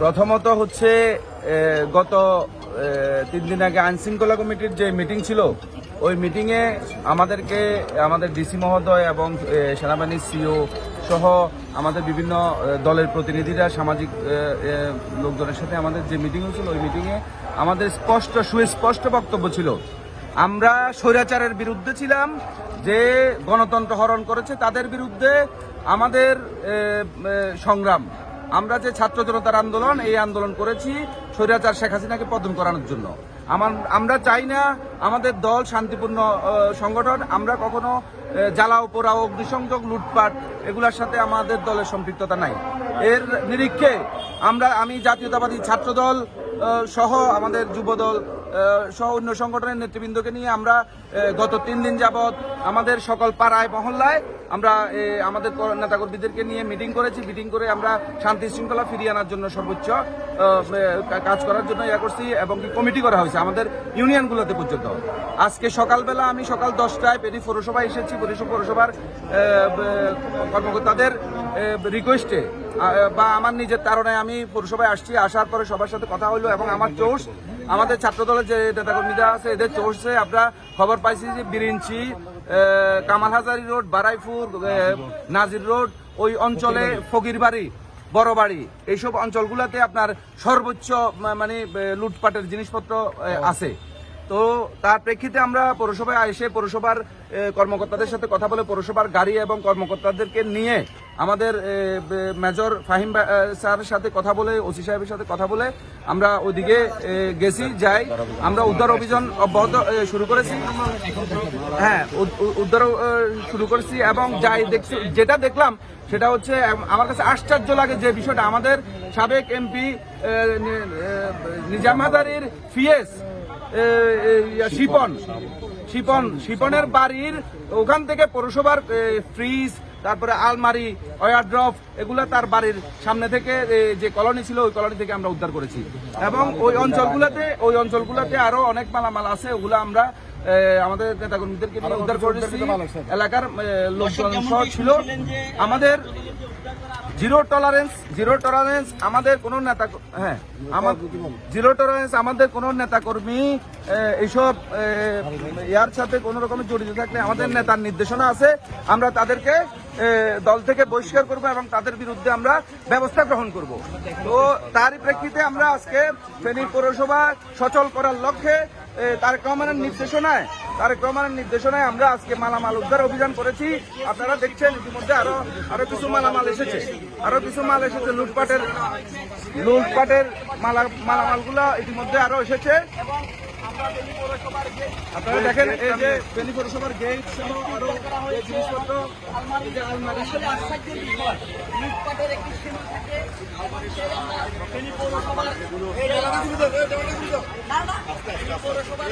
প্রথমত হচ্ছে গত তিন দিন আগে আইন শৃঙ্খলা কমিটির যে মিটিং ছিল, ওই মিটিংয়ে আমাদেরকে, আমাদের ডিসি মহোদয় এবং সেনাবাহিনীর সিও সহ আমাদের বিভিন্ন দলের প্রতিনিধিরা, সামাজিক লোকজনের সাথে আমাদের যে মিটিং হয়েছিল, ওই মিটিংয়ে আমাদের স্পষ্ট, সুস্পষ্ট বক্তব্য ছিল। আমরা স্বৈরাচারের বিরুদ্ধে ছিলাম, যে গণতন্ত্র হরণ করেছে তাদের বিরুদ্ধে আমাদের সংগ্রাম। আমরা যে ছাত্র জনতার আন্দোলন এই আন্দোলন করেছি স্বৈরাচার শেখ হাসিনাকে পদন করানোর জন্য। আমার আমরা চাই না আমাদের দল শান্তিপূর্ণ সংগঠন আমরা কখনো জ্বালা জ্বালাও পোড়াও অগ্নিসংযোগ লুটপাট এগুলোর সাথে আমাদের দলের সম্পৃক্ততা নাই। এর নিরীক্ষে আমরা আমি জাতীয়তাবাদী ছাত্র দল সহ আমাদের যুবদল আহ, সহ অন্য সংগঠনের নেতৃবৃন্দকে নিয়ে আমরা গত তিন দিন যাবৎ আমাদের সকল পাড়ায়, মহল্লায় আমরা আমাদের কর- নেতাকর্মীদেরকে নিয়ে মিটিং করেছি। মিটিং করে আমরা শান্তি শৃঙ্খলা ফিরিয়ে আনার জন্য সর্বোচ্চ কাজ করার জন্য ইয়া করছি এবং কমিটি করা হয়েছে আমাদের ইউনিয়নগুলোতে পর্যন্ত। আজকে সকালবেলা আমি সকাল দশটায় পেরি পৌরসভায় এসেছি। পৌরসভা, পৌরসভার কর্মকর্তাদের রিকোয়েস্টে বা আমার নিজের তারণায় আমি পৌরসভায় আসছি। আসার পরে সবার সাথে কথা হলো এবং আমার চোষ আমাদের ছাত্রদলের যে নেতাকর্মীরা আছে এদের চলছে আমরা খবর পাইছি যে বিরিঞ্চি কামাল হাজারি রোড বারাইপুর নাজির রোড ওই অঞ্চলে ফকির বাড়ি বড় বাড়ি এইসব অঞ্চলগুলোতে আপনার সর্বোচ্চ মানে লুটপাটের জিনিসপত্র আছে। তো তার প্রেক্ষিতে আমরা পৌরসভায় এসে পৌরসভার কর্মকর্তাদের সাথে কথা বলে পৌরসভার গাড়ি এবং কর্মকর্তাদেরকে নিয়ে আমাদের মেজর ফাহিম স্যারের সাথে কথা বলে, ওসি সাহেবের সাথে কথা বলে আমরা ওদিকে গেছি, যাই। আমরা উদ্ধার অভিযান অব্যাহত শুরু করেছি। হ্যাঁ উদ- উদ- উদ্ধার শুরু করেছি এবং যাই দেখছি, যেটা দেখলাম সেটা হচ্ছে আমার কাছে আশ্চর্য লাগে যে বিষয়টা। আমাদের সাবেক এমপি নিজাম হাজারির ফিএস শিপন। শিপন শিপনের বাড়ির ওখান থেকে পৌরসভার ফ্রিজ তারপরে আলমারি ওয়ারড্রপ এগুলো তার বাড়ির সামনে থেকে যে কলোনি ছিল ওই কলোনি থেকে আমরা উদ্ধার করেছি। এবং ওই অঞ্চলগুলোতে ওই অঞ্চলগুলোতে আরও অনেক মালামাল আছে ওগুলো আমরা আমাদের নেতাকর্মীদেরকে নিয়ে উদ্ধার করেছি। এলাকার লোকজন সহ ছিল। আমাদের জিরো টলারেন্স জিরো টলারেন্স আমাদের কোনো নেতা হ্যাঁ জিরো টলারেন্স আমাদের কোনো নেতাকর্মী এইসব ইয়ার সাথে কোনো রকমের জড়িত থাকলে আমাদের নেতার নির্দেশনা আছে। আমরা তাদেরকে দল থেকে বহিষ্কার করব এবং তাদের বিরুদ্ধে আমরা ব্যবস্থা গ্রহণ করব। তো তারই প্রেক্ষিতে আমরা আজকে ফেনী পৌরসভা সচল করার লক্ষ্যে তার তারেক রহমানের নির্দেশনায় তারেক রহমানের নির্দেশনায় আমরা আজকে মালামাল উদ্ধার অভিযান করেছি। আপনারা দেখছেন ইতিমধ্যে আরও আরও কিছু মালামাল এসেছে। আরও কিছু মাল এসেছে লুটপাটের লুটপাটের মালা মালামালগুলো ইতিমধ্যে আরও এসেছে। আপনারা দেখেন এই যে ফেনী পৌরসভার গেট সহ আরও জিনিসপত্র আলমারি পৌরসভার